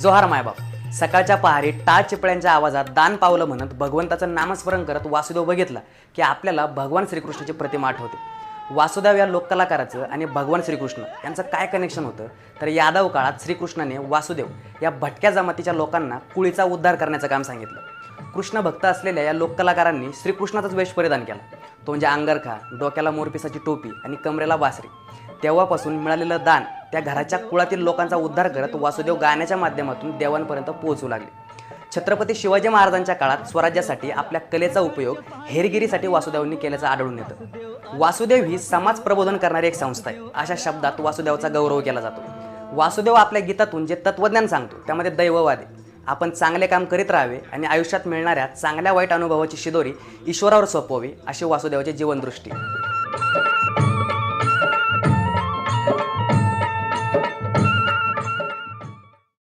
जोहार मायबाप सकाळच्या पहारी टाळ चिपळ्यांच्या आवाजात दान पावलं म्हणत भगवंताचं नामस्मरण करत वासुदेव बघितला की आपल्याला भगवान श्रीकृष्णाची प्रतिमा आठवते. वासुदेव या लोककलाकाराचं आणि भगवान श्रीकृष्ण यांचं काय कनेक्शन होतं? तर यादव काळात श्रीकृष्णाने वासुदेव या भटक्या जमातीच्या लोकांना कुळीचा उद्धार करण्याचं काम सांगितलं. कृष्ण भक्त असलेल्या या लोककलाकारांनी श्रीकृष्णाचाच वेश परिधान केला. तो म्हणजे अंगरखा डोक्याला मोरपिसाची टोपी आणि कमरेला बासरी तेव्हापासून मिळालेलं दान त्या घराच्या कुळातील लोकांचा उद्धार करत वासुदेव गाण्याच्या माध्यमातून देवांपर्यंत पोहोचू लागले. छत्रपती शिवाजी महाराजांच्या काळात स्वराज्यासाठी आपल्या कलेचा उपयोग हेरगिरीसाठी वासुदेवांनी केल्याचं आढळून येतं. वासुदेव ही समाज प्रबोधन करणारी एक संस्था आहे. अशा शब्दात वासुदेवाचा गौरव केला जातो. वासुदेव आपल्या गीतातून जे तत्वज्ञान सांगतो त्यामध्ये दैववाद आहे. आपण चांगले काम करीत राहावे आणि आयुष्यात मिळणाऱ्या चांगल्या वाईट अनुभवाची शिदोरी ईश्वरावर सोपवावी अशी वासुदेवाची जीवनदृष्टी आहे.